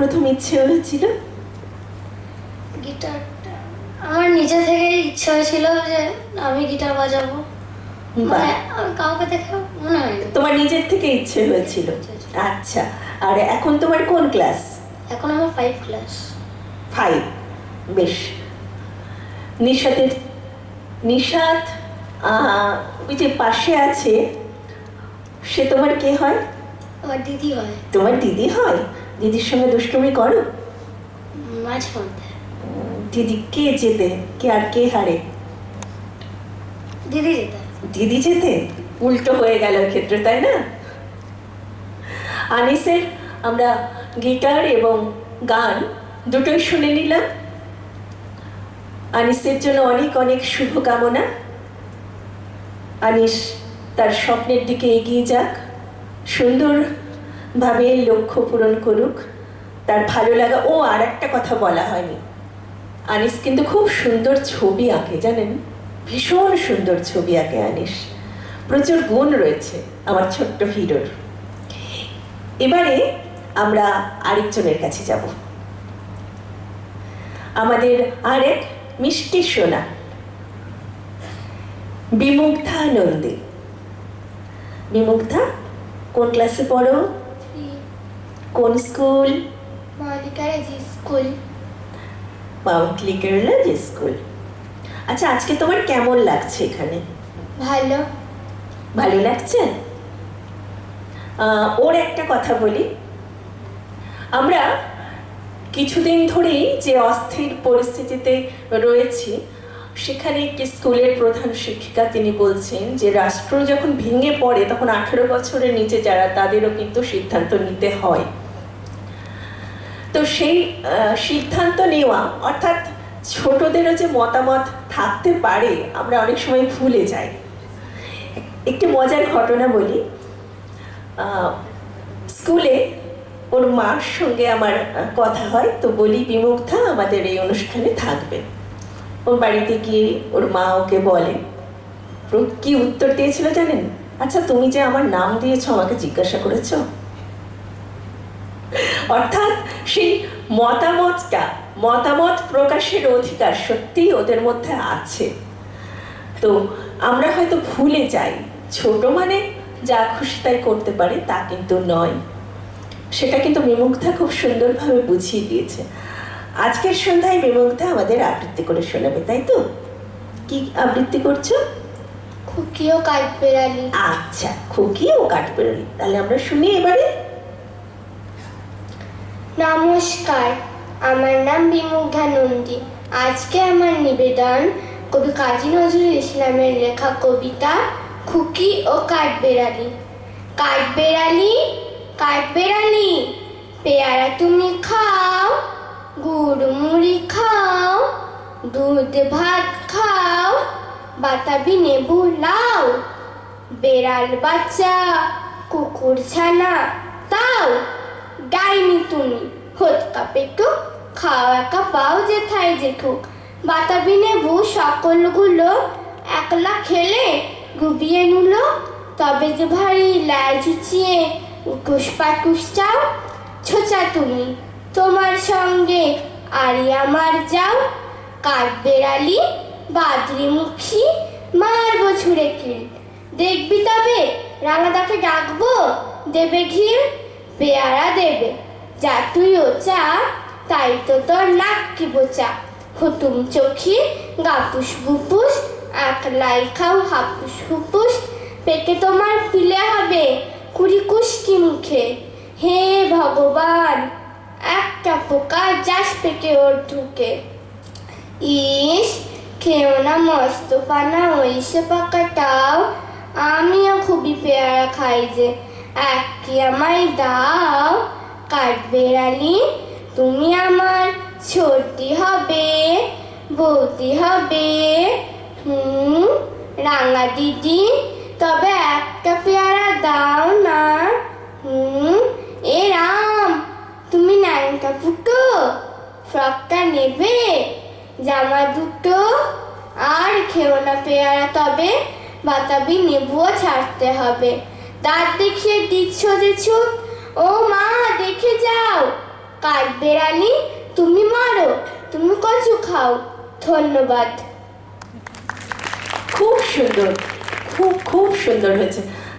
প্রথম ইচ্ছে হয়েছিল? গিটারটা। আমার নিজে ইচ্ছা হয়েছিল যে আমি গিটার বাজাবো। মানে কাউকে দেখে মনে হয় তোমার নিজের থেকে ইচ্ছে হয়েছিল। আচ্ছা আর এখন তোমার কোন ক্লাস? এখন আমার ফাইভ ক্লাস ফাইভ বেশ। নিশাতের নিশাত ওই যে পাশে আছে সে তোমার কে হয়? আমার দিদি হয়। তোমার দিদি হয়? দিদির সঙ্গে দুষ্টুমি করো? মাঝে মধ্যে। দিদি কে জেতে? কে আর কে হারে? দিদি যেতে দিদি যেতে উল্টো হয়ে গেল ক্ষেত্রে তাই না? আনিসের আমরা গিটার এবং গান দুটোই শুনে নিলাম। আনিসের জন্য অনেক অনেক শুভকামনা। আনিস তার স্বপ্নের দিকে এগিয়ে যাক। সুন্দরভাবে লক্ষ্য পূরণ করুক, তার ভালো লাগা। ও আর একটা কথা বলা হয়নি। আনিস কিন্তু খুব সুন্দর ছবি আঁকে, জানেন? ভীষণ সুন্দর ছবি আঁকে আনিস। প্রচুর গুণ রয়েছে আমার ছোট্ট হিরোর। এবারে আমরা আরেকজনের কাছে যাব। আমাদের আরেক মিষ্টি সোনা বিমুগ্ধা নন্দী বিমুগ্ধা, কোন ক্লাসে পড়ো? কোন স্কুল? মল্লিকার স্কুল। মাউন্ট লিকেরলা যে স্কুল। আচ্ছা আজকে তোমার কেমন লাগছে এখানে? ভালো। ভালো লাগছে? ওর একটা কথা বলি। আমরা কিছুদিন ধরেই যে অস্থির পরিস্থিতিতে রয়েছি সেখানে একটি স্কুলের প্রধান শিক্ষিকা তিনি বলছেন যে রাষ্ট্র যখন ভেঙে পড়ে, তখন আঠেরো বছরের নিচে যারা, তাদেরও কিন্তু সিদ্ধান্ত নিতে হয়। তো সেই সিদ্ধান্ত নেওয়া, অর্থাৎ ছোটদেরও যে মতামত থাকতে পারে, আমরা অনেক সময় ভুলে যাই। একটি মজার ঘটনা বলি। স্কুলে ওর মার সঙ্গে আমার কথা হয়, তো বলি বিমুগ্ধা আমাদের এই অনুষ্ঠানে থাকবে ওর বাড়িতে গিয়ে ওর মা ওকে বলে কি উত্তর দিয়েছিল জানেন? আচ্ছা তুমি যে আমার নাম দিয়েছ, আমাকে জিজ্ঞাসা করেছ? অর্থাৎ সেই মতামতটা, মতামত প্রকাশের অধিকার সত্যিই ওদের মধ্যে আছে। তো আমরা হয়তো ভুলে যাই, ছোট মানে যা খুশি তাই করতে পারে তা কিন্তু নয়। সেটা কিন্তু বিমুগ্ধা খুব সুন্দরভাবে বুঝিয়ে দিয়েছে। আজকের সন্ধ্যায় বিমুগ্ধা আমাদের আবৃত্তি করে শোনাবে তাই তো? কি আবৃত্তি করছ? খুকিও কাঠ বেড়ালি আচ্ছা খুকি ও কাঠবেরোলি তাহলে আমরা শুনি এবারে। নমস্কার আমার নাম বিমুগ্ধা নন্দী। আজকে আমার নিবেদন কবি কাজী নজরুল ইসলামের লেখা কবিতা খুকি ও কাঠবেড়ালি কাঠবেড়ালি কাঠবেড়ালি দুধ, ভাত খাও, বাতাবি নেবু লাও, বেড়াল বাচ্চা, কুকুর ছানা, তাও। ডাইনি তুমি, হতকা পেটু, খাও একা পাও যেথায় যেটুক বাতাবি নেবু সকলগুলো একলা খেলে গুবিয়ে নিল, তবে যে ল্যাজ উচিয়ে উকুস পাকুস চাও। ছোচা তুমি, তোমার সঙ্গে আরি আমার যাও। কাঠ বেড়ালি বাদরি মুখী মারবো ছুঁড়ে কিল দেখবি তবে রাঙাদাকে ডাকবো, দেবে ঘির পেয়ারা দেবে। যা তুইও চা, তাই তো তোর লাক্কি বোচা। হুতুম চোখি গাপুস গুপুস একলাই খাও, হাপুস হুপুস। পেটে তোমার পিলে হবে কুড়ি কুষ্কি মুখে হে ভগবান, একটা পোকা যাস পেটে ওর ঢুকে। ইস খেও না, মস্ত পানা ওইসে পাকাটাও আমিও খুবই পেয়ারা খাই যে। এক কি আমায় দাও। কাঠ বেড়ালি তুমি আমার ছোটি হবে, বৌদি হবে। হুম, রাঙা দিদি, তবে একটা পেয়ারা দাও না। হুম, এ রাম, তুমি ন্যাংটা ফুটো, ফ্রকটা নেবে? জামা দুটো আর খেও না পেয়ারা তবে বাতাবি নেবুও ছাড়তে হবে। দাঁত দেখিয়ে দিচ্ছ যে ছুট ও মা, দেখে যাও। কাঠবেড়ালি তুমি মারো, তুমি কচু খাও। ধন্যবাদ। খুব সুন্দর। খুব খুব সুন্দর হয়েছে।